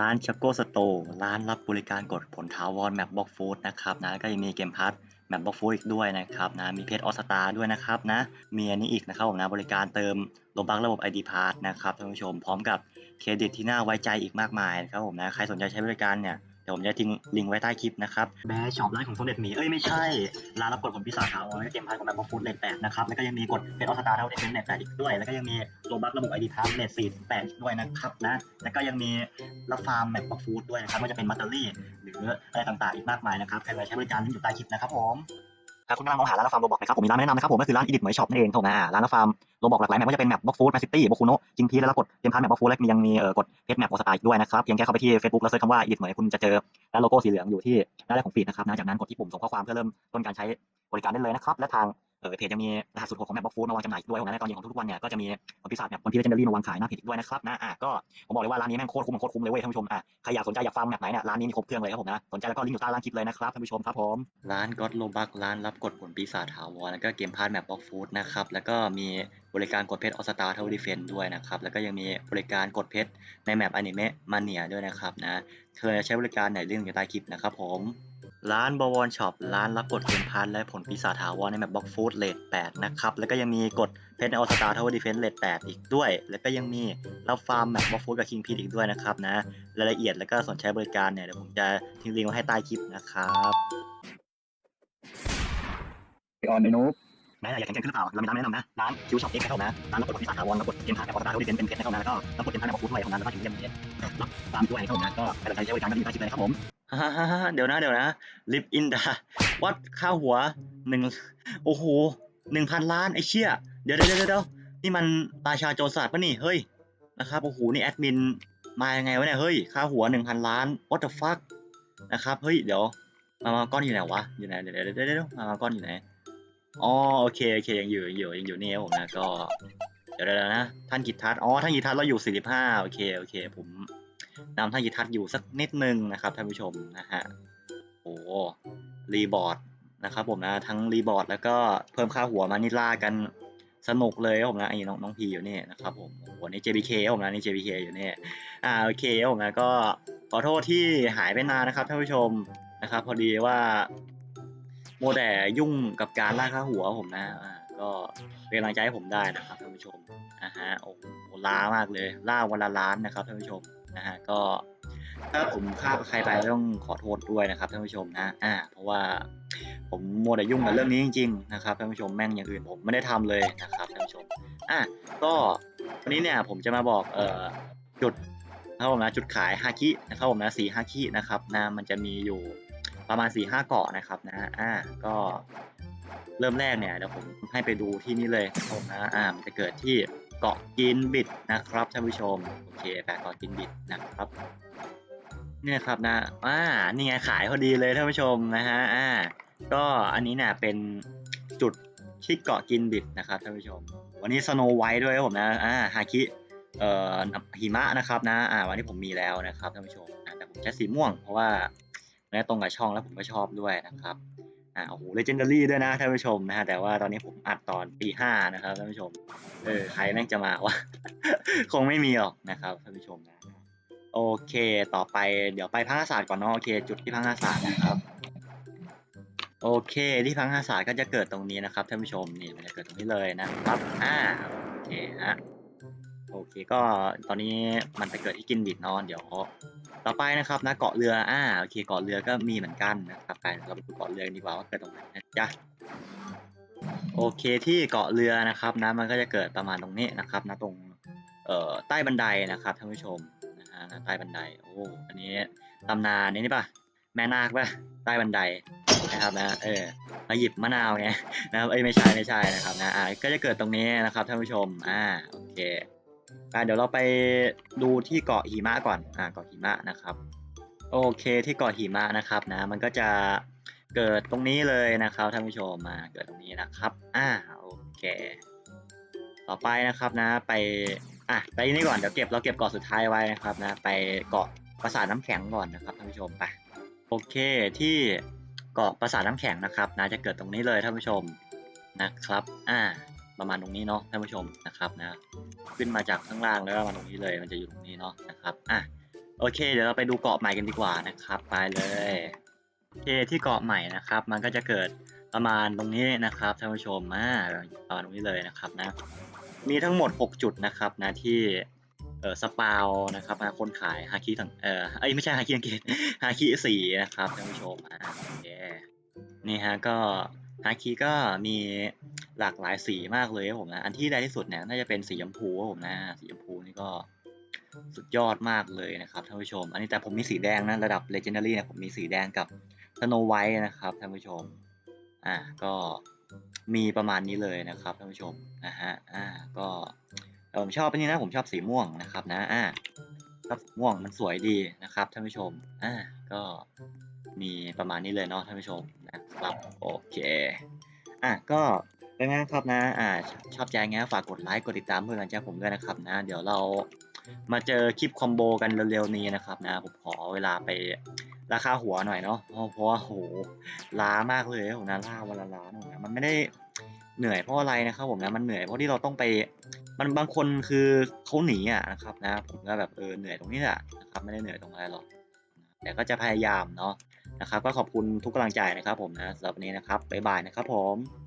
ร้านชักโกสโตร์ร้านรับบริการกดผลถาวรแมปบล็อกฟูดนะครับนะก็ยังมีเกมพัทแมปบล็อกฟูดอีกด้วยนะครับนะมีเพจออสตาด้วยนะครับนะมีอันนี้อีกนะครับผมนะบริการเติมโลบักระบบ ID p a s s นะครับท่านผู้ชมพร้อมกับเครดิตที่น่าไว้ใจอีกมากมายนะครับผมนะใครสนใจใช้บริการเนี่ย ดี๋ยวผมจะทิ้งลิงก์ไว้ใต้คลิปนะครับแบร์ช็อปร้านของสมเด็จหมีเอ้ยไม่ใช่ร้านรับกดผลพิศาจถาวรและเกมพายของแบบอฟูดเลทแปดนะครับแล้วก็ยังมีกดเป็นออสตาเท่าที่เป็นเลทแปดอีกด้วย แล้วก็ยังมีโลบัคระบบ ID p a s s เลทสี่แปดด้วยนะครับนะแล้วก็ยังมีรับฟาร์มแบบอฟูดด้วยนะครับไม่ว่าจะเป็นมัตเตอรี่ หรืออะไรต่างๆอีกมากมายนะครับใครอยากใช้บริการลิงก์อยู่ใต้คลิปนะครับผม ถ้าคุณกำลังมองหาร้านรับฟาร์มโรบอกนะครับผมมีร้านแนะนำนะครับผมก็คือร้านอีดิทเหมยช็อปนั่นเองถูกไหมอ่าร้านรับฟาร์มโรบอกหลากหลายแมปไม่ว่าจะเป็นแมปบล็อกฟูดแมปซิตี้โบคูโนจิงพีแล้วกดเกมพาร์แมปบล็อกฟูดแล้วยังมีเอ่อกดเพจแมปโอสตล์ด้วยนะครับเพียงแค่เข้าไปที่เฟซบุ๊กแล้วเซิร์ชคำว่าอีดิทเหมยคุณจะเจอร้านโลโก้สีเหลืองอยู่ที่หน้าแรกของฟีดนะครับนะจากนั้นกดที่ปุ่มส่งข้อความเพื่อเริ่มต้นการใช้บริการได้เลยนะครับและทาง เออเพจยังมีรหัสสุดโหดของแมปบล็อกฟูดมาวางจำหน่ายด้วยผมนะในตอนเย็นของทุกๆวันเนี่ยก็จะมีคนพิศาจแมปคนที่เลเจนดารี่มาวางขายหน้าเพจด้วยนะครับนะอะก็ผมบอกเลยว่าร้านนี้แม่งโคตรคุ้มโคตรคุ้มเลยเว้ยท่านผู้ชมอะใครอยากสนใจอยากฟังแบบไหนเนี่ยร้านนี้มีครบเครื่องเลยครับผมนะสนใจแล้วก็ลิงก์อยู่ใต้ล่างคลิปเลยนะครับท่านผู้ชมครับผมร้านก็อดโลบักร้านรับกดผลปีศาจถาวรแล้วก็เกมพาร์ทแมปบล็อกฟูดนะครับแล้วก็มีบริการกดเพชรออสตาเทลดิเฟนด้วยนะครับแล้วก็ยังมีบริการกดเพชรในแมปอนิเมะมาเนียด้วยนะครับนะเธอใช้บริการไหนลิงก์อยู่ใต้คลิปนะครับผม ร้านบวรช็อปร้านรับกดเกมพาร์ทและผลปีศาจถาวรในแมปบล็อกฟูดเลท8นะครับ แล้วก็ยังมีกดเพชรในออสตาเทลดิเฟนเลท8อีกด้วย แล้วก็ยังมีรับฟาร์มแมปบล็อกฟูดกับคิงพีอีกด้วยนะครับนะรายละเอียดแล้วก็สนใช้บริการเนี่ย เดี๋ยวผมจะทิ้งลิงก์ไว้ให้ใต้คลิปนะครับออนไอ้นุ๊กนะอยากแข่งขันขึ้นหรือเปล่า เรามีร้านแนะนำนะ ร้านคิวช็อปเอ็กซ์นะครับนะ ร้านรับกดผลพิศาจถาวรรับกดเกมผ่านแอปพอร์ตาที่เป็นเป็นเพชรนะครับนะแล้วก็รับกดเกมผ่านแอปฟูดด้วยของนั้นแล้วก็ถึงจะมีรับตามด้วยนะครับผมนะก็ใครสนใจใช้บริการก็ดีใต้คลิปเลยนะครับผม ฮ่าฮ่าเดี๋ยวนะเดี๋ยวนะลิฟอินดาวัดค่าหัวหนึ่งโอ้โหหนึ่งพันล้านไอ้เชี่ยเดี๋ยวเดี๋ยวเดี๋ยวเดี๋ยวนี่มันราชาโจรสลัดปะนี่เฮ้ยนะครับโอ้โหนี่แอดมินมายังไงวะเนี่ยเฮ้ยค่าหัวหนึ่งพันล้าน what the fuck นะครับเฮ้ยเดี๋ยวมามาก้อนอยู่ไหนวะอยู่ไหนเดี๋ยวเดี๋ยวเดี๋ยวมามาก้อนอยู่ไหนอ๋อโอเคโอเคยังอยู่ยังอยู่ยังอยู่นี่ครับผมนะก็เดี๋ยวเดี๋ยวนะท่านกิตทัศน์อ๋อท่านกิตทัศน์เราอยู่45โอเคโอเคผม นำท่านกิทัศน์อยู่สักนิดนึงนะครับท่านผู้ชมนะฮะโอ้รีบอร์ดนะครับผมนะทั้งรีบอร์ดแล้วก็เพิ่มค่าหัวมานี่ล่ากันสนุกเลยผมนะไอ้น้องน้องพีอยู่นี่นะครับผมโอ้โหนี่ JBK ผมนะนี่ JBK อยู่นี่อ่าโอเคผมนะก็ขอโทษที่หายไปนานนะครับท่านผู้ชมนะครับ พอดีว่าโมแต่ยุ่งกับการล่าค่าหัวผมนะอ่าก็เป็นกำลังใจให้ผมได้นะครับท่านผู้ชมนะฮะโอ้โหล้ามากเลยล่าวันละล้านนะครับท่านผู้ชม นะฮะก็ถ้าผมฆ่าใครไปต้องขอโทษด้วยนะครับท่านผู้ชมนะอ่าเพราะว่าผมโมวแต่ยุ่งกับเรื่องนี้จริงๆนะครับท่านผู้ชมแม่งอย่างอื่นผมไม่ได้ทำเลยนะครับท่านผู้ชมอะก็วันนี้เนี่ยผมจะมาบอกเอ่อจุดนะครับผมนะจุดขายฮาคินะครับผมนะสีฮาคินะครับนะมันจะมีอยู่ประมาณ4ี่ห้าเกาะนะครับนะอ่าก็เริ่มแรกเนี่ยเดี๋ยวผมให้ไปดูที่นี่เลยนะครับผมนะอ่ามันจะเกิดที่ เกาะกินบิดนะครับท่านผู้ชมโอเคแปะเกาะกินบิดนะครับเนี่ยครับนะอ่านี่ไงขายพอดีเลยท่านผู้ชมนะฮะอ่าก็อันนี้เนี่ยเป็นจุดที่เกาะกินบิดนะครับท่านผู้ชม วันนี้สโนไวท์ด้วยครับผมนะอ่าฮาคิเอ่อหิมะนะครับนะอ่าวันนี้ผมมีแล้วนะครับท่านผู้ชมนะแต่ผมใช้สีม่วงเพราะว่าเนี่ยตรงกับช่องแล้วผมก็ชอบด้วยนะครับ อ่าโอ้โหเลเจนดารี่ด้วยนะท่านผู้ชมนะฮะแต่ว่าตอนนี้ผมอัดตอนตีห้านะครับท่านผู้ชมเออใครแม่งจะมาวะ คงไม่มีหรอกนะครับท่านผู้ชมนะโอเค ต่อไปเดี๋ยวไปพังอาศาสตร์ก่อนเนาะโอเค จุดที่พังอาศาสตร์นะครับโอเค ที่พังอาศาสตร์ก็จะเกิดตรงนี้นะครับท่านผู้ชมนี่มันจะเกิดตรงนี้เลยนะครับอ่าโอเคฮะ โอเคก็ตอนนี้มันจะเกิดที่กินบิดนอนเดี๋ยว ต่อไปนะครับนะเกาะเรืออ่าโอเคเกาะเรือก็มีเหมือนกันนะครับไปเราไปดูเกาะเรือดีกว่าว่าเกิดตรงไหนนะจ๊ะโอเคที่เกาะเรือนะครับนะมันก็จะเกิดประมาณตรงนี้นะครับนะตรงเอ่อใต้บันไดนะครับท่านผู้ชมนะฮะใต้บันไดโอ้อันนี้ตำนานนี่นี่ป่ะแม่นาคป่ะใต้บันไดนะครับนะเออมาหยิบมะนาวไงนะครับเอ้ยไม่ใช่ไม่ใช่นะครับนะอ่าก็จะเกิดตรงนี้นะครับท่านผู้ชมอ่าโอเค อะเดี๋ยวเราไปดูที่เกาะหิมะก่อนอ่าเกาะหิมะนะครับ โอเคที่เกาะหิมะนะครับนะ มันก็จะเกิดตรงนี้เลยนะครับท่านผู้ชมมาเกิดตรงนี้นะครับ อ่าโอเค ต่อไปนะครับนะไปอะไปนี่ก่อนเดี๋ยวเก็บเราเก็บเกาะสุดท้ายไว้นะครับนะ ไปเกาะปราสาทน้ำแข็งก่อนนะครับท่านผู้ชมไปโอเคที่เกาะปราสาทน้ำแข็งนะครับนะจะเกิดตรงนี้เลยท่านผู้ชมนะครับ อ่า ประมาณตรงนี้เนาะท่านผู้ชมนะครับนะขึ้นมาจากข้างล่างแล้วมาตรงนี้เลยมันจะอยู่ตรงนี้เนาะนะครับอะโอเค เดี๋ยวเราไปดูเกาะใหม่กันดีกว่านะครับ ไปเลยโอเคที่เกาะใหม่นะครับ มันก็จะเกิดประมาณตรงนี้นะครับท่านผู้ชมมาประมาณตรงนี้เลยนะครับนะมีทั้งหมด 6 จุดนะครับนะที่เออสปาวนะครับนะคนขายฮาคิทั้งเออเอ้ไม่ใช่ฮาคิอังกฤษฮาคิสีนะครับท่านผู้ชมอ่าโอเคนี่ฮะก็ฮาคิก็มี หลากหลายสีมากเลยครับผมนะ อันที่แรกที่สุดเนี่ยน่าจะเป็นสีชมพูครับผมนะ สีชมพูนี่ก็สุดยอดมากเลยนะครับท่านผู้ชม อันนี้แต่ผมมีสีแดงนะระดับ legendary เนี่ยผมมีสีแดงกับ Snow White นะครับท่านผู้ชม อ่าก็มีประมาณนี้เลยนะครับท่านผู้ชมนะฮะ อ่า ก็เอ่ผมชอบอันนี้นะผมชอบสีม่วงนะครับนะ อ่าชอบสีม่วงมันสวยดีนะครับท่านผู้ชม อ่า ก็มีประมาณนี้เลยเนาะท่านผู้ชมนะครับโอเค อะก็ เป็นไงครับนะ อ่า ชอบใจไงฝากกดไลค์ กดติดตามเพื่อนกันแจ้งผมด้วยนะครับนะ เดี๋ยวเรามาเจอคลิปคอมโบกันเร็วๆนี้นะครับนะ ผมขอเวลาไปราคาหัวหน่อยเนาะเพราะ เพราะว่าโห ล้ามากเลยผมนะล่าวันละล้านผมนะมันไม่ได้เหนื่อยเพราะอะไรนะครับผมนะ มันเหนื่อยเพราะที่เราต้องไป มันบางคนคือเขาหนีอะนะครับนะ ผมก็แบบเออเหนื่อยตรงนี้แหละนะครับ ไม่ได้เหนื่อยตรงอะไรหรอก แต่ก็จะพยายามเนาะนะครับ ก็ขอบคุณทุกกำลังใจนะครับผมนะสำหรับวันนี้นะครับบ๊ายบายนะครับผม